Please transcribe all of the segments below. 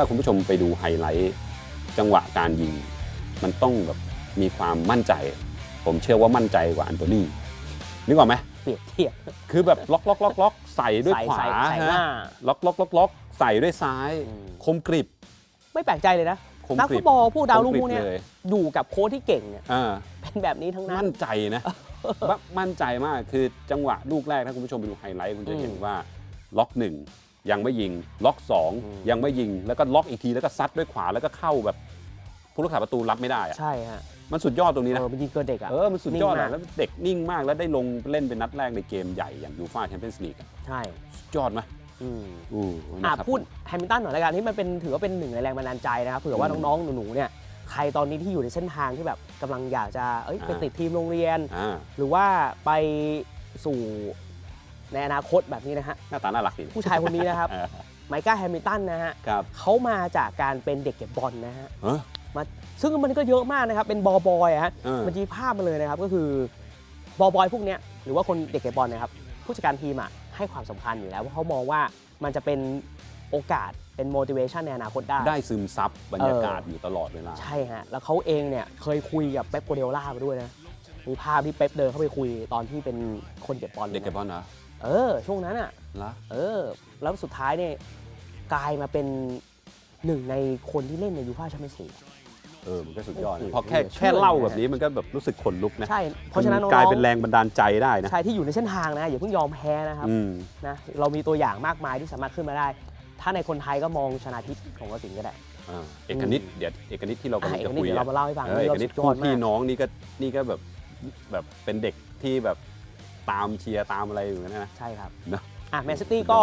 ถ้าคุณผู้ชมไปดูไฮไลท์จังหวะการยิง มันต้องแบบมีความมั่นใจ ผมเชื่อว่ามั่นใจกว่าอันโตนี่นึกออกไหม เปรียบเทียบ คือแบบล็อกล็อกล็อกล็อกใส่ด้วยใส่ขวาใส่ใส่หน้า ฮะล็อกล็อกล็อกล็อกใส่ด้วยซ้ายอืมคมกริบ ไม่แปลกใจเลยนะ คมนักกริฟุตบอลผู้ดาวรุ่งคมพวกเนี้ยเลย อยู่กับโค้ชที่เก่งเนี่ยอ่า เป็นแบบนี้ทั้งนั้น มั่นใจนะว่ามั่นใจมากคือจังหวะลูกแรกถ้าคุณผู้ชมไปดูไฮไลท์คุณจะเห็นอืมว่าล็อกหนึ่ง ยังไม่ยิงล็อกสองอืมยังไม่ยิงแล้วก็ล็อกอีกทีแล้วก็ซัดด้วยขวาแล้วก็เข้าแบบผู้รักษาประตูรับไม่ได้อะใช่ฮะมันสุดยอดตรงนี้เอนะอมันยิงเกินเด็กอะเออมันสุดยอดนิ่งอะมากแล้วเด็กนิ่งมากแล้วได้ลงเล่นเป็นนัดแรกในเกมใหญ่อย่างยูฟ่าแชมเปี้ยนส์ลีกใช่สุดยอดไหมอืมอู้อะนะครับพูดแฮมิลตันหน่อยละกันที่มันเป็นถือว่าเป็นหนึ่งในแรงบันดาลใจนะครับเผื่อว่าอืมน้องๆหนูๆเนี่ยใครตอนนี้ที่อยู่ในเส้นทางที่แบบกำลังอยากจะเอ้ยอ่าไปติดทีมโรงเรียนอ่าหรือว่าไปสู่ ในอนาคตแบบนี้นะฮะหน้าตาน่ารักดีผู้ชายคนนี้นะครับเออไมค์ก้าแฮมิลตันนะฮะครับเขามาจากการเป็นเด็กเก็บบอลนะฮะเออมาซึ่งมันก็เยอะมากนะครับ เป็นบอลบอยอะฮะเออ มันจีภาพมาเลยนะครับ ก็คือบอลบอยพวกเนี้ยหรือว่าคนเด็กเก็บบอลนะครับผู้จัดการทีมอะให้ความสำคัญอยู่แล้วเพราะเขามองว่ามันจะเป็นโอกาสเป็น motivation ในอนาคตได้ ได้ซึมซับบรรยากาศอยู่ตลอดเวลา ใช่ฮะ แล้วเขาเองเนี่ยเคยคุยกับเป๊ปโกเดล่ามาด้วยนะ มีภาพที่เป๊ปเดินเข้าไปคุยตอนที่เป็นคนเก็บบอลเด็กเก็บบอลนะ เออ ช่วงนั้นอะ ละเออ แล้วสุดท้ายเนี่ยกลายมาเป็นหนึ่งในคนที่เล่นในยูฟ่าแชมเปี้ยนส์ลีก เออมันก็สุดยอดโอ้นะโหพอแค่เชื่อแค่เล่าเลยนะแบบนี้มันก็แบบรู้สึกขนลุกนะใช่ เพราะฉะนั้นน้องๆกลายเป็นแรงบันดาลใจได้นะใช่ที่อยู่ในเส้นทางนะอย่าเพิ่งยอมแพ้นะครับอืมนะเรามีตัวอย่างมากมายที่สามารถขึ้นมาได้ ถ้าในคนไทยก็มองชนาทิพย์ของกสินก็ได้อ่าเอกนิตเดี๋ยวเอกนิตที่เรากำอะลังเอกจะนิดคุยเดี๋ยวอะเรามาเล่าให้ฟังเออเอกนิตสุดยคู่อดพี่มากน้องนี่ก็นี่ก็แบบแบบเป็นเด็กที่แบบ ตามเชียร์ตามอะไรอยู่นะ ใช่ครับเนอะอะแมนซิตี้ก็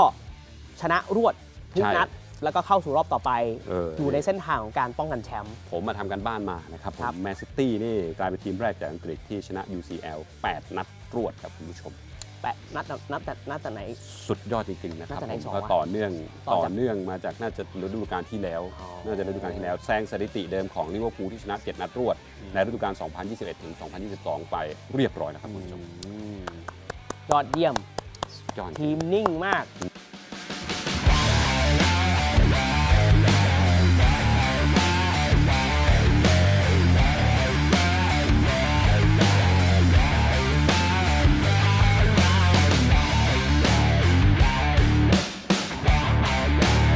ชนะรวดทุกใช่นัด แล้วก็เข้าสู่รอบต่อไปเอออ ยู่ในเส้นทางของการป้องกันแชมป์ ผมมาทำกันบ้านมานะครับผครัมบแมนซิตี้นี่กลายเป็นทีมแรกจากอังกฤษที่ชนะ UCL 8 นัดรวดครับคุณผู้ชม แปะนัดนัดแต่นัดแต่ไหน สุดยอดจริงๆนะครับน่าจะไหนผมสองก็วะต่อเนื่องต่อต่อจากเนื่องมาจากน่าจะฤดูกาลที่แล้ว อ๋อ น่าจะฤดูกาลที่แล้วแซงสถิติเดิมของลิเวอร์พูลที่ชนะ 7 นัดรวด ในฤดูกาล 2021 ถึง 2022 ไปเรียบร้อยแล้วครับคุณผู้ชม อืม ยอดเยี่ยมสุดยอด ทีมนิ่งมาก